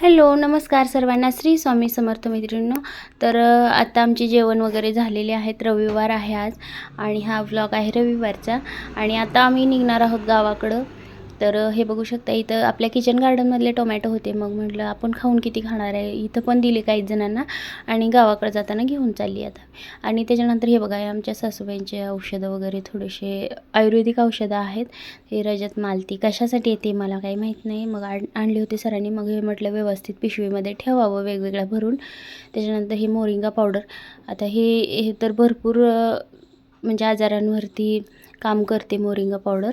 Hello नमस्कार सर्वांना. श्री स्वामी समर्थ मैत्रिणींनो तर आत्ता आता आमचे जेवण वगैरे झालेले आहेत. रविवार आहे आज आणि हा व्लॉग आहे रविवारचा. आणि आता आम्ही निघणार आहोत गावाकडं. तर हे बघू शकता इथं आपल्या किचन गार्डनमधले टोमॅटो होते. मग म्हटलं आपण खाऊन किती खाणार आहे? इथं पण दिले काही जणांना आणि गावाकडे जाताना घेऊन चालली आता. आणि त्याच्यानंतर हे बघा आमच्या सासूबाईंचे औषधं वगैरे थोडेसे आयुर्वेदिक औषधं आहेत. हे रजत मालती कशासाठी येते मला काही माहीत नाही. मग आण आणली होती सरांनी. मग हे म्हटलं व्यवस्थित पिशवीमध्ये ठेवावं वेगवेगळ्या भरून. त्याच्यानंतर हे मोरिंगा पावडर. आता हे हे तर भरपूर म्हणजे आजारांवरती काम करते मोरिंगा पावडर.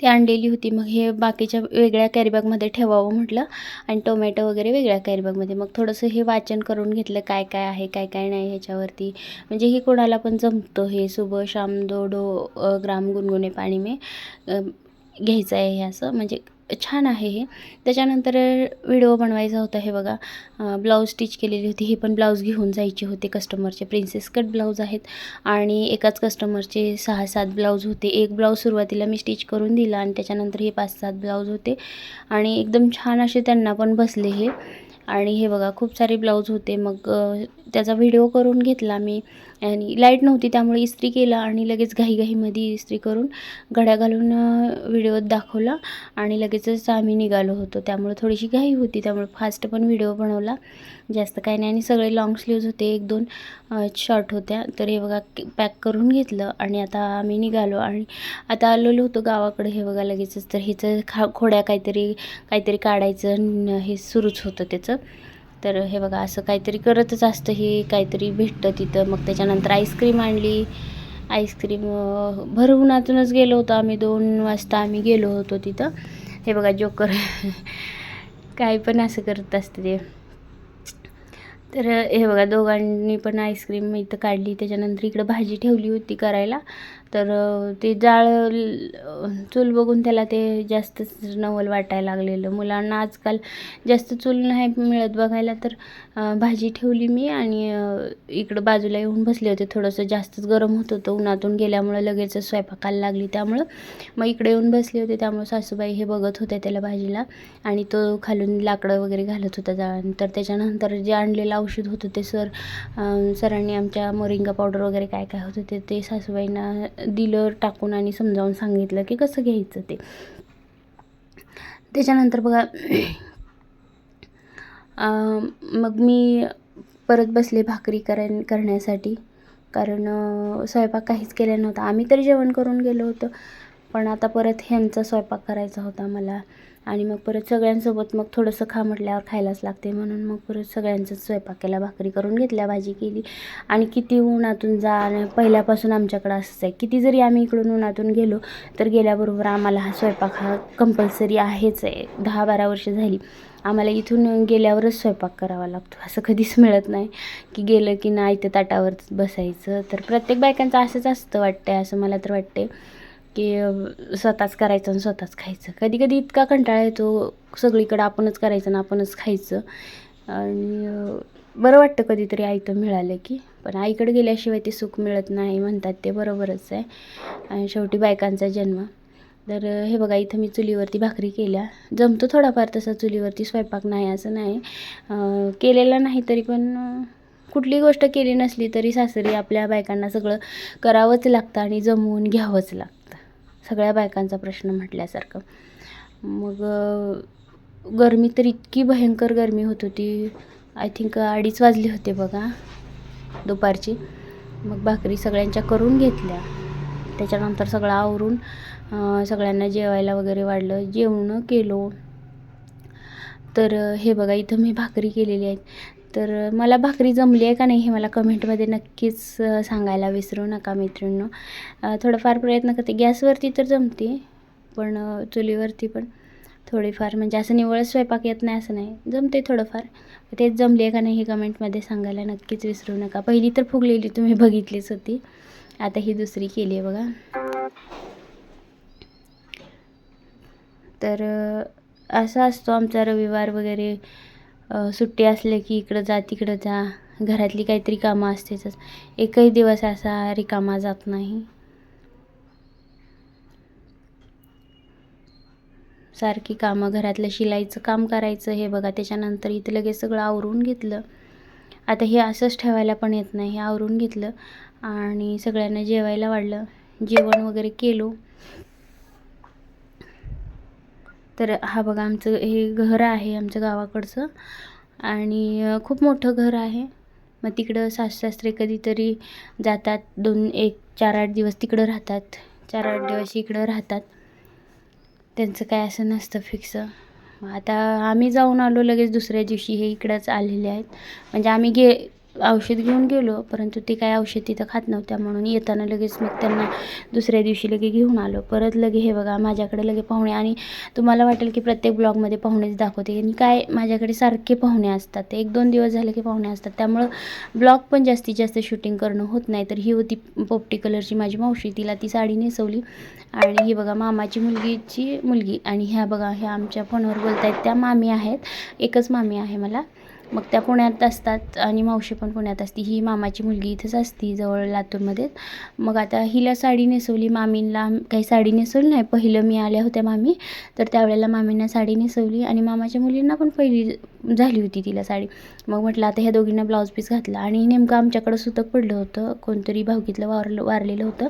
ती आणलेली होती. मग हे बाकीच्या वेगळ्या कॅरीबॅगमध्ये ठेवावं म्हटलं आणि टोमॅटो वगैरे वेगळ्या कॅरीबॅगमध्ये. मग थोडंसं हे वाचन करून घेतलं काय काय आहे काय काय नाही ह्याच्यावरती. म्हणजे हे कोणाला पण जमतं. हे सुबह शाम दो डो ग्राम गुणगुणे पाणी मे घ्यायचं आहे हे असं. म्हणजे छान आहे हे. त्याच्यानंतर व्हिडिओ बनवायचा होता हे बघा. ब्लाऊज स्टिच केलेली होती. हे पण ब्लाऊज घेऊन जायचे होते कस्टमरचे प्रिन्सेस कट ब्लाऊज आहेत. आणि एकाच कस्टमरचे सहा सात ब्लाऊज होते. एक ब्लाऊज सुरुवातीला मी स्टिच करून दिला आणि त्याच्यानंतर हे पाच सात ब्लाऊज होते. आणि एकदम छान असे त्यांना पण बसले हे. आणि हे बघा खूप सारे ब्लाऊज होते. मग त्याचा व्हिडिओ करून घेतला मी. आणि लाइट नव्हती त्यामुळे इस्त्री केला आणि लगेच घाईघाईमध्ये इस्त्री करून घड्या घालून व्हिडिओत दाखवला आणि लगेचच आम्ही निघालो होतो. त्यामुळे थोडीशी घाई होती त्यामुळे फास्ट पण व्हिडिओ बनवला. जास्त काही नाही आणि सगळे लॉंग स्लीव्ज होते एक दोन शॉर्ट होत्या. तर हे बघा पॅक करून घेतलं आणि आता आम्ही निघालो आणि आता आलेलो होतो गावाकडे. हे बघा लगेचच तर हिचं खा खोड्या काहीतरी काहीतरी काढायचं हे सुरूच होतं त्याचं. तर हे बघा असं काहीतरी करतच असतं हे काहीतरी भेटतं तिथं. मग त्याच्यानंतर आईस्क्रीम आणली. आईस्क्रीम भर उन्हातूनच गेलो होतो आम्ही. दोन वाजता आम्ही गेलो होतो तिथं. हे बघा जोकर काय पण असं करत असतं ते. तर हे बघा दोघांनी पण आईस्क्रीम इथं काढली. त्याच्यानंतर इकडं भाजी ठेवली होती करायला. तर ते जाळ चूल बघून त्याला ते जास्तच नवल वाटायला लागलेलं. मुलांना आजकाल जास्त चूल नाही मिळत बघायला तर भाजी ठेवली मी आणि इकडं बाजूला येऊन बसले होते. थोडंसं जास्तच गरम होत होतं. उन्हातून गेल्यामुळं लगेच स्वयंपाकाला लागली त्यामुळं. मग इकडे येऊन बसले होते. त्यामुळं सासूबाई हे बघत होत्या त्याला भाजीला आणि तो खालून लाकडं वगैरे घालत होता. जाळ्यानंतर त्याच्यानंतर जे आणलेलं औषध होतं ते सर सरांनी आमच्या मोरिंगा पावडर वगैरे काय काय होतं ते ते सासूबाईंना दिलं टाकून आणि समजावून सांगितलं की कसं घ्यायचं ते. त्याच्यानंतर बघा मग मी परत बसले भाकरी कराय करण्यासाठी. कारण स्वयंपाक काहीच केला नव्हता. आम्ही तर जेवण करून गेलो होतो. पण आता परत ह्यांचा स्वयंपाक करायचा होता मला. आणि मग परत सगळ्यांसोबत मग थोडंसं खा म्हटल्यावर खायलाच लागते. म्हणून मग परत सगळ्यांचाच स्वयंपाक केला भाकरी करून घेतल्या भाजी केली. आणि किती उन्हातून जा आणि पहिल्यापासून आमच्याकडं असंच आहे. किती जरी आम्ही इकडून उन्हातून गेलो तर गेल्याबरोबर आम्हाला हा स्वयंपाक हा कंपल्सरी आहेच आहे. दहा बारा वर्ष झाली. आम्हाला इथून गेल्यावरच स्वयंपाक करावा लागतो. असं कधीच मिळत नाही की गेलं की नाही ते ताटावर बसायचं. तर प्रत्येक बायकांचं असंच असतं वाटतंय असं मला तर वाटते की स्वतःच करायचं आणि स्वतःच खायचं. कधी कधी इतका कंटाळा येतो सगळीकडं आपणच करायचं आणि आपणच खायचं. आणि बरं वाटतं कधीतरी आयतं मिळालं की. पण आईकडे गेल्याशिवाय ते सुख मिळत नाही म्हणतात ते बरोबरच आहे. आणि शेवटी बायकांचा जन्म. तर हे बघा इथं मी चुलीवरती भाकरी केल्या. जमतो थोडाफार तसा चुलीवरती स्वयंपाक नाही असं नाही. केलेला नाही तरी पण कुठली गोष्ट केली नसली तरी सासरी आपल्या बायकांना सगळं करावंच लागतं आणि जमवून घ्यावंच लागतं. सगळ्या बायकांचा प्रश्न म्हटल्यासारखं. मग गरमी तर इतकी भयंकर गरमी होत होती. आय थिंक अडीच वाजले होते बघा दुपारची. मग भाकरी सगळ्यांच्या करून घेतल्या. त्याच्यानंतर सगळं आवरून सगळ्यांना जेवायला वगैरे वाढलं. जेवणं केलो. तर हे बघा इथं मी भाकरी केलेली आहेत. तर मला भाकरी जमली आहे का नाही हे मला कमेंटमध्ये नक्कीच सांगायला विसरू नका मित्रांनो थोडंफार प्रयत्न करते. गॅसवरती तर जमते पण चुलीवरती पण थोडीफार. म्हणजे असं निवळ स्वयंपाक येत नाही असं नाही. जमते थोडंफार. तेच जमली आहे का नाही हे कमेंटमध्ये सांगायला नक्कीच विसरू नका. पहिली तर फुगलेली तुम्ही बघितलीच होती. आता ही दुसरी केली आहे बघा. तर असा असतो आमचा रविवार वगैरे. सुट्टी असले की इकडं जा तिकडं जा. घरातली काहीतरी कामं असतेच. एकही दिवस असा रिकामा जात नाही. सारखी कामं घरातलं शिलाईचं काम करायचं हे बघा. त्याच्यानंतर इथं लगेच सगळं आवरून घेतलं. आता हे असंच ठेवायला पण येत नाही हे आवरून घेतलं. आणि सगळ्यांना जेवायला वाढलं. जेवण वगैरे केलो. तर हा बघा आमचं हे घर आहे आमचं गावाकडचं. आणि खूप मोठं घर आहे. मग तिकडं सासू सासरे कधीतरी जातात. दोन एक चार आठ दिवस तिकडं राहतात. चार आठ दिवस इकडं राहतात. त्यांचं काय असं नसतं फिक्स. मग आता आम्ही जाऊन आलो लगेच दुसऱ्या दिवशी. हे इकडंच आलेले आहेत. म्हणजे आम्ही गे औषध घेऊन गेलो परंतु ते काय औषध तिथं खात नव्हत्या म्हणून येताना लगेच मग त्यांना दुसऱ्या दिवशी लगे घेऊन आलो. परत लगे हे बघा माझ्याकडे लगे पाहुणे आणि तुम्हाला वाटेल की प्रत्येक ब्लॉगमध्ये पाहुणेच दाखवते. आणि काय माझ्याकडे सारखे पाहुणे असतात. एक दोन दिवस झाले की पाहुणे असतात. त्यामुळं ब्लॉग पण जास्तीत जास्त शूटिंग करणं होत नाही. तर ही होती पोपटी कलरची माझी मावशी. तिला ती साडी नेसवली. आणि ही बघा मामाची मुलगीची मुलगी. आणि ह्या बघा ह्या आमच्या फोनवर बोलत आहेत त्या मामी आहेत. एकच मामी आहे मला. मग त्या पुण्यात असतात आणि मावशी पण पुण्यात असती. ही मामाची मुलगी इथंच असती जवळ लातूरमध्ये. मग आता हिला साडी नेसवली मामींना काही साडी नेसवली नाही पहिलं मी आल्या होत्या मामी. तर त्यावेळेला मामींना साडी नेसवली आणि मामाच्या मुलींना पण पहिली झाली होती तिला साडी. मग म्हटलं आता ह्या दोघींना ब्लाऊज पीस घातला. आणि नेमकं आमच्याकडं सुतक पडलं होतं. कोणतरी भावकीतलं वारलं वारलेलं होतं.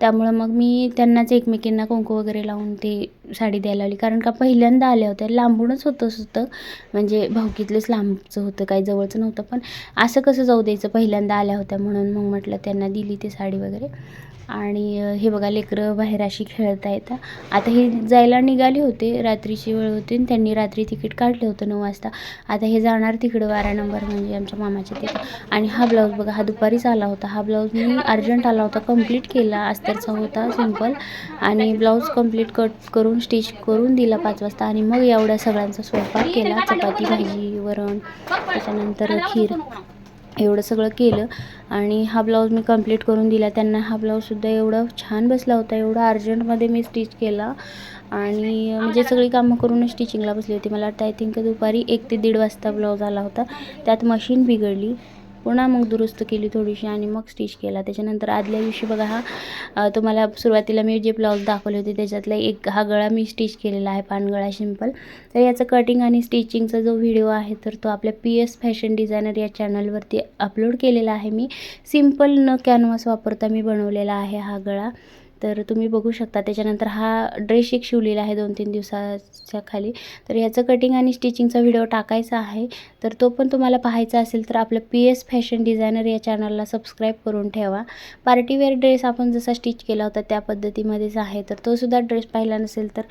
त्यामुळं मग मी त्यांनाच एकमेकींना कुंकू वगैरे लावून ते साडी द्यायला लावली. कारण का पहिल्यांदा आल्या होत्या. लांबूनच होतं सुद्धा. म्हणजे भावकीतलंच लांबचं होतं. काही जवळचं नव्हतं. पण असं कसं जाऊ द्यायचं? पहिल्यांदा आल्या होत्या म्हणून मग म्हटलं त्यांना दिली ती साडी वगैरे. आणि हे बघा लेकरं बाहेर अशी खेळता येतं. आता हे जायला निघाले होते रात्रीची वेळ होती आणि त्यांनी रात्री तिकीट काढलं होतं नऊ वाजता. आता हे जाणार तिकडं बारा नंबर म्हणजे आमच्या मामाच्या तिथं आणि हा ब्लाऊज बघा हा दुपारीच आला होता. हा ब्लाऊज मी अर्जंट आला होता कंप्लीट केला. अस्तरचा होता सिंपल आणि ब्लाऊज कंप्लीट कट करून स्टिच करून दिला पाच वाजता. आणि मग एवढ्या सगळ्यांचा स्वयंपाक केला. चपाती भाजी वरण. त्याच्यानंतर खीर. एवढं सगळं केलं आणि हा ब्लाऊज मी कंप्लीट करून दिला. त्यांना हा ब्लाऊजसुद्धा एवढा छान बसला होता एवढा अर्जंटमध्ये मी स्टिच केला. आणि म्हणजे सगळी कामं करूनच स्टिचिंगला बसली होती. मला वाटतं आय थिंक दुपारी एक ते दीड वाजता ब्लाऊज आला होता. त्यात मशीन बिघडली. पुन्हा मग दुरुस्त केली थोडीशी आणि मग स्टिच केला. त्याच्यानंतर आदल्या दिवशी बघा हा तुम्हाला सुरुवातीला मी जे ब्लाऊज दाखवले होते त्याच्यातला एक हा गळा मी स्टिच केलेला आहे पानगळा सिंपल तर याचं कटिंग आणि स्टिचिंगचा जो व्हिडिओ आहे तर तो आपल्या पी एस फॅशन डिझायनर या चॅनलवरती अपलोड केलेला आहे मी. सिंपल न कॅनव्हास वापरता मी बनवलेला आहे हा गळा. तर तुम्ही बघू शकता त्याच्यानंतर हा ड्रेस एक शिवलेला आहे दोन तीन दिवसाच्या खाली. तर ह्याचं कटिंग आणि स्टिचिंगचा व्हिडिओ टाकायचा आहे. तर तो पण तुम्हाला पाहायचा असेल तर आपलं पी एस फॅशन डिझायनर या चॅनलला सबस्क्राईब करून ठेवा. पार्टीवेअर ड्रेस आपण जसा स्टिच केला होता त्या पद्धतीमध्येच आहे. तर तो सुद्धा ड्रेस पाहिला नसेल तर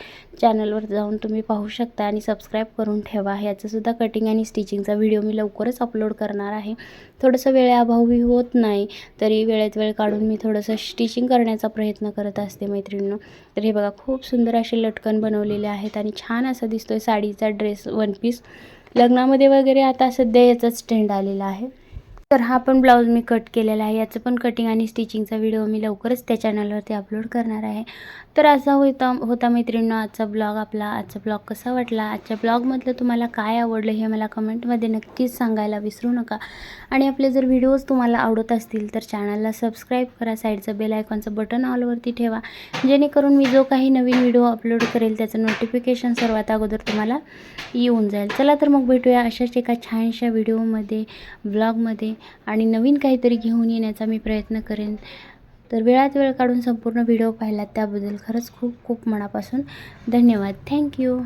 चॅनलवर जाऊन तुम्ही पाहू शकता आणि सबस्क्राईब करून ठेवा. ह्याचंसुद्धा कटिंग आणि स्टिचिंगचा व्हिडिओ मी लवकरच अपलोड करणार आहे. थोडंसं वेळेअभावी होत नाही तरी वेळेत वेळ काढून मी थोडंसं स्टिचिंग करण्याचा प्रयत्न करत असते मैत्रिणींनो. तर हे बघा खूप सुंदर असे लटकन बनवलेले आहेत आणि छान असा दिसतोय साडीचा ड्रेस वन पीस लग्नामध्ये वगैरे आता सध्या याचाच ट्रेंड आलेला आहे. तर हा पण ब्लाऊज मी कट केलेला आहे. याचं पण कटिंग आणि स्टिचिंगचा व्हिडिओ मी लवकरच त्या चॅनलवरती अपलोड करणार आहे. तर असा होता होता मैत्रिणींनो आजचा ब्लॉग आपला. आजचा ब्लॉग कसा वाटला? आजच्या ब्लॉगमधलं तुम्हाला काय आवडलं हे मला कमेंटमध्ये नक्कीच सांगायला विसरू नका. आणि आपले जर व्हिडिओज तुम्हाला आवडत असतील तर चॅनलला सबस्क्राईब करा. साईडचं बेल आयकॉनचं बटन ऑलवरती ठेवा. जेणेकरून मी जो काही नवीन व्हिडिओ अपलोड करेल त्याचं नोटिफिकेशन सर्वात अगोदर तुम्हाला येऊन जाईल. चला तर मग भेटूया अशाच एका छानशा व्हिडिओमध्ये ब्लॉगमध्ये आणि नवीन काहीतरी घेऊन येण्याचा मी प्रयत्न करेन. तर वेळात वेळ काढून संपूर्ण व्हिडिओ पाहिला त्याबद्दल खरंच खूप खूप मनापासून धन्यवाद. थँक्यू